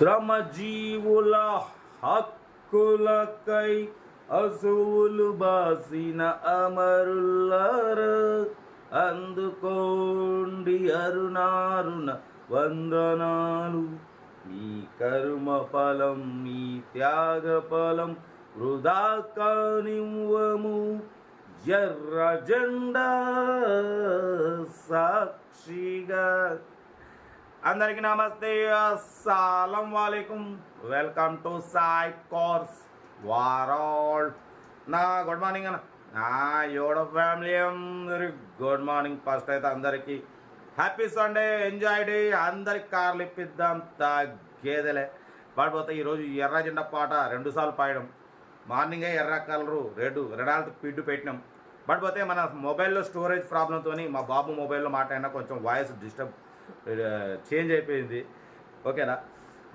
శ్రమజీవుల హక్కులకై అసువులు బాసిన అమరులార అందుకోండి అరుణారుణ వందనాలు. మీ కర్మ ఫలం మీ త్యాగ ఫలం వృధా కానివ్వము. ఎర్ర జెండా సాక్షిగా అందరికి నమస్తే అస్సలం వాలేకుం. వెల్కమ్ టు సైట్ కోర్స్ వారాల్. నా గుడ్ మార్నింగ్ అన్న. నా యోడ ఫ్యామిలీ అందరి గుడ్ మార్నింగ్. ఫస్ట్ అయితే అందరికీ హ్యాపీ సండే ఎంజాయ్ డే. అందరికి కార్లు ఇప్పిద్దాం తగ్గేదలే. పాడిపోతే ఈరోజు ఎర్ర జెండా పాట రెండుసార్లు పాయడం. మార్నింగే ఎర్ర కలరు రెడ్ రెడాల్ట్ పిడ్డు పెట్టినాం. బట్ పోతే మన మొబైల్లో స్టోరేజ్ ప్రాబ్లంతో మా బాబు మొబైల్లో మాట్లాడినా కొంచెం వాయిస్ డిస్టర్బ్ చేంజ్ అయిపోయింది. ఓకేనా?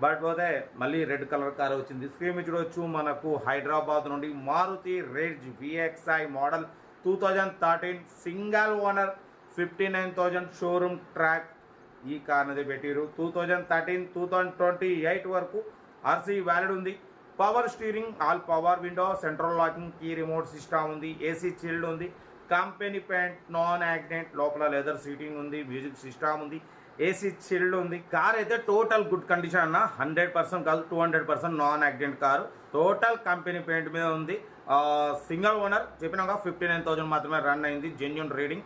బట్ పోతే మళ్ళీ రెడ్ కలర్ కార్ వచ్చింది. స్క్రీన్ మీద చూడవచ్చు మనకు హైదరాబాద్ నుండి Maruti Ritz VXI model two thousand thirteen single owner fifty nine thousand showroom track ఈ కార్ అనేది పెట్టిరు two thousand thirteen two thousand twenty eight వరకు ఆర్సీ వ్యాలిడ్ ఉంది. Power steering all power window central locking key remote system ఉంది. AC chilled ఉంది. Company paint non accident లోపల leather seating ఉంది. Music system ఉంది. ఏసీ చిల్డ్ ఉంది. Car అయితే total good condition అన్న. హండ్రెడ్ పర్సెంట్ కాదు two hundred percent non accident car total company paint మీద ఉంది. సింగిల్ ఓనర్ చెప్పినాక ఫిఫ్టీ నైన్ థౌసండ్ మాత్రమే రన్ అయింది. జెన్యున్ రీడింగ్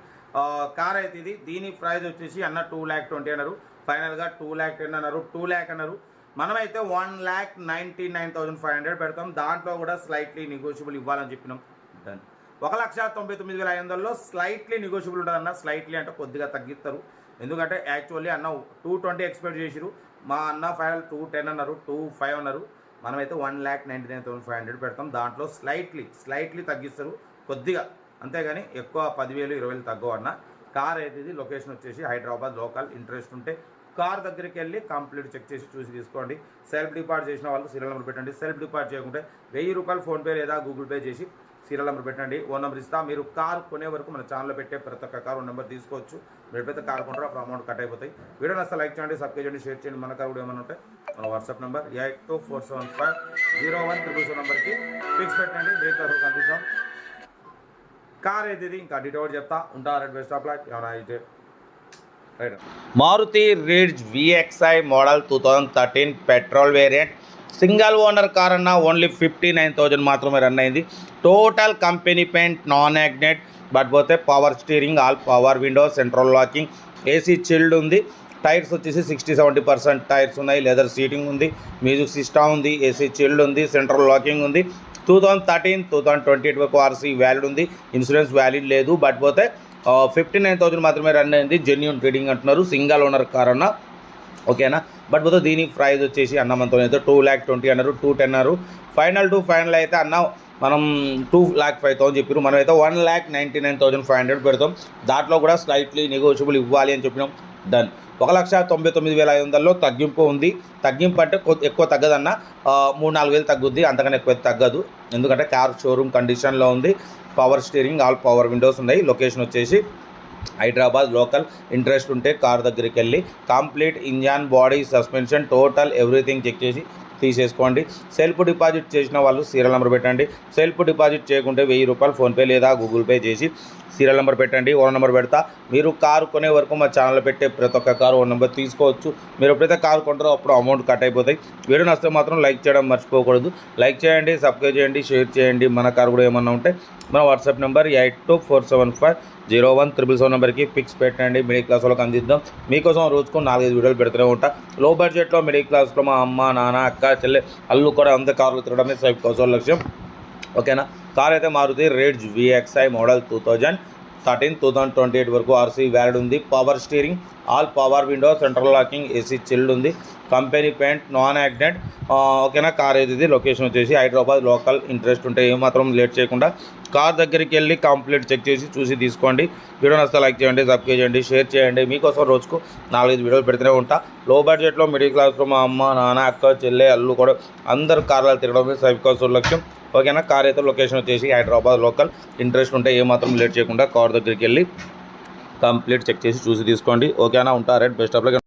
కార్ అయితే ఇది. దీని ప్రైస్ వచ్చేసి అన్న టూ ల్యాక్ ట్వంటీ అన్నారు. ఫైనల్గా టూ ల్యాక్ టెన్ అన్నారు. టూ ల్యాక్ అన్నారు. మనమైతే one lakh ninety nine thousand five hundred పెడతాం. దాంట్లో కూడా స్లైట్లీ నెగోషియబుల్ ఇవ్వాలని చెప్పినాం. డన్ ఒక లక్ష తొంభై తొమ్మిది వేల ఐదు వందల్లో స్లైట్లీ నెగోషియబుల్ ఉంటుందన్న. స్లైట్లీ అంటే కొద్దిగా తగ్గిస్తారు. ఎందుకంటే యాక్చువల్లీ అన్న టూ ట్వంటీ ఎక్స్పెక్ట్ చేసిరు మా అన్న ఫైనల్ టూ టెన్ అన్నారు టూ ఫైవ్ అన్నారు. మనమైతే one lakh ninety nine thousand five hundred పెడతాం. దాంట్లో స్లైట్లీ స్లైట్లీ తగ్గిస్తారు. కొద్దిగా అంతేగాని ఎక్కువ పదివేలు ఇరవై వేలు తగ్గవు అన్న. కార్ అయితే ఇది లొకేషన్ వచ్చేసి హైదరాబాద్ లోకల్. ఇంట్రెస్ట్ ఉంటే కార్ దగ్గరికి వెళ్ళి కంప్లీట్ చెక్ చేసి చూసి తీసుకోండి. సెల్ఫ్ డిపార్ట్ చేసిన వాళ్ళు సీరియల్ నెంబర్ పెట్టండి. సెల్ఫ్ డిపార్ట్ చేయకుంటే వెయ్యి రూపాయలు ఫోన్పే లేదా గూగుల్ పే చేసి సీరియల్ నెంబర్ పెట్టండి. ఓ నెంబర్ ఇస్తా. మీరు కార్ కొనే వరకు మన ఛానల్లో పెట్టే ప్రతి ఒక్క కారు నెంబర్ తీసుకోవచ్చు. మీరు పెద్ద కార్ కొంటారు అప్పుడు అమౌంట్ కట్ అయిపోతాయి. వీడియో నస్తే లైక్ చేయండి సబ్స్క్రైబ్ చేయండి షేర్ చేయండి. మన కారు కూడా ఏమైనా ఉంటే మన WhatsApp number eight two four seven five zero one triple seven నెంబర్కి ఫిక్స్ పెట్టండి. బ్రేక్ కనిపిస్తాం కార్ అయితే ఇంకా డీటెయిల్ చెప్తా. ఉంటారు రెడ్ బెస్ట్ ఆఫ్ లాక్ ఏమైనా అయితే. Right. Maruti Ritz VXI model two thousand thirteen petrol variant. Single owner car అన్న ఓన్లీ ఫిఫ్టీ నైన్ థౌజండ్ మాత్రమే రన్ అయింది. Total company paint non యాగ్నెట్ but పోతే power steering all power window central locking AC chilled ఉంది. Tyres వచ్చేసి sixty seventy percent tyres ఉన్నాయి. Leather seating ఉంది. Music system ఉంది. AC chilled ఉంది. సెంట్రల్ లాకింగ్ ఉంది. Two thousand thirteen two thousand twenty eight వరకు RC valid ఉంది. Insurance valid లేదు. బట్ పోతే ఫిఫ్టీ నైన్ థౌసండ్ మాత్రమే రన్ అయింది. జెన్యున్ ట్రేడింగ్ అంటున్నారు. సింగల్ ఓనర్ కార్ అన్న ఓకేనా? బట్ పోతే దీని ప్రైస్ వచ్చేసి అన్న మనతో అయితే టూ ల్యాక్ ట్వంటీ అన్నారు టూ టెన్ అన్నారు. ఫైనల్ టు ఫైనల్ అయితే అన్న మనం టూ ల్యాక్ ఫైవ్ థౌసండ్ చెప్పారు మనం అయితే one lakh ninety nine thousand five hundred పెడతాం. దాంట్లో కూడా స్లైట్లీ నెగోషియబుల్ ఇవ్వాలి అని చెప్పినాం. డన్ ఒక లక్ష తొంభై తొమ్మిది వేల ఐదు వందల్లో తగ్గింపు ఉంది. తగ్గింపు అంటే ఎక్కువ తగ్గదన్న మూడు నాలుగు వేలు తగ్గుద్ది. అంతకన్నా ఎక్కువ తగ్గదు. ఎందుకంటే కార్ షోరూమ్ కండిషన్లో ఉంది. Power steering all power windows ఉన్నాయి. లొకేషన్ వచ్చేసి హైదరాబాద్ లోకల్ ఇంట్రెస్ట్ ఉంటే కార్ దగ్గరికి వెళ్ళి complete engine body suspension total everything check చేసి తీసేసుకోండి. సెల్ఫ్ డిపాజిట్ చేసిన వాళ్ళు సీరియల్ నెంబర్ పెట్టండి. సెల్ఫ్ డిపాజిట్ చేయకుంటే వెయ్యి రూపాయలు ఫోన్పే లేదా గూగుల్ పే చేసి సీరియల్ నెంబర్ పెట్టండి ఓన్ నెంబర్ పెడతా. మీరు కారు కొనే వరకు మా ఛానల్ పెట్టే ప్రతి ఒక్క కారు ఓన్ నెంబర్ తీసుకోవచ్చు. మీరు ఎప్పుడైతే కారు కొంటారో అప్పుడు అమౌంట్ కట్ అయిపోతాయి. వీడియో నచ్చితే మాత్రం లైక్ చేయడం మర్చిపోకూడదు. లైక్ చేయండి సబ్స్క్రైబ్ చేయండి షేర్ చేయండి. మన కారు కూడా ఏమన్నా ఉంటే మన WhatsApp number eight two four seven five zero one triple seven నెంబర్కి పిక్స్ పెట్టండి. మిడిల్ క్లాస్ వాళ్ళకి అందిద్దాం. మీకోసం రోజుకు నాలుగైదు వీడియోలు పెడుతూనే ఉంటా. లో బడ్జెట్లో మిడిల్ క్లాస్లో మా అమ్మ నాన్న అక్క చెల్లె అల్లు కూడా అంత కార్లు తిరగడమే సైఫ్. కోసం లక్ష్యం. ఓకేనా? కార్ అయితే Maruti Ritz VXI model two thousand thirteen two thousand twenty eight వరకు ఆర్సీ వ్యాలిడ్ ఉంది. Power steering all power window central locking AC chilled ఉంది. కంపెనీ పెయింట్ నాన్ యాక్సిడెంట్ ఓకేనా? కార్ అయితే ఇది లొకేషన్ వచ్చేసి హైదరాబాద్ లోకల్ ఇంట్రెస్ట్ ఉంటే ఏమాత్రం లేట్ చేయకుండా కార్ దగ్గరికి వెళ్ళి కంప్లీట్ చెక్ చేసి చూసి తీసుకోండి. వీడియో నచ్చితే లైక్ చేయండి సబ్స్క్రైబ్ చేయండి షేర్ చేయండి. మీకోసం రోజుకు నాలుగైదు వీడియోలు పెడుతూనే ఉంటా. లో బడ్జెట్లో మిడిల్ క్లాస్లో మా అమ్మ నాన్న అక్క చెల్లె అల్లు కూడా అందరు కార్లు తిరగడం సైకోసం లక్ష్యం. ఓకేనా? కార్ అయితే లొకేషన్ వచ్చేసి హైదరాబాద్ లోకల్. ఇంట్రెస్ట్ ఉంటే ఏమాత్రం లేట్ చేయకుండా కార్ దగ్గరికి వెళ్ళి కంప్లీట్ చెక్ చేసి చూసి తీసుకోండి. ఓకేనా? ఉంటా రైట్? Best of luck.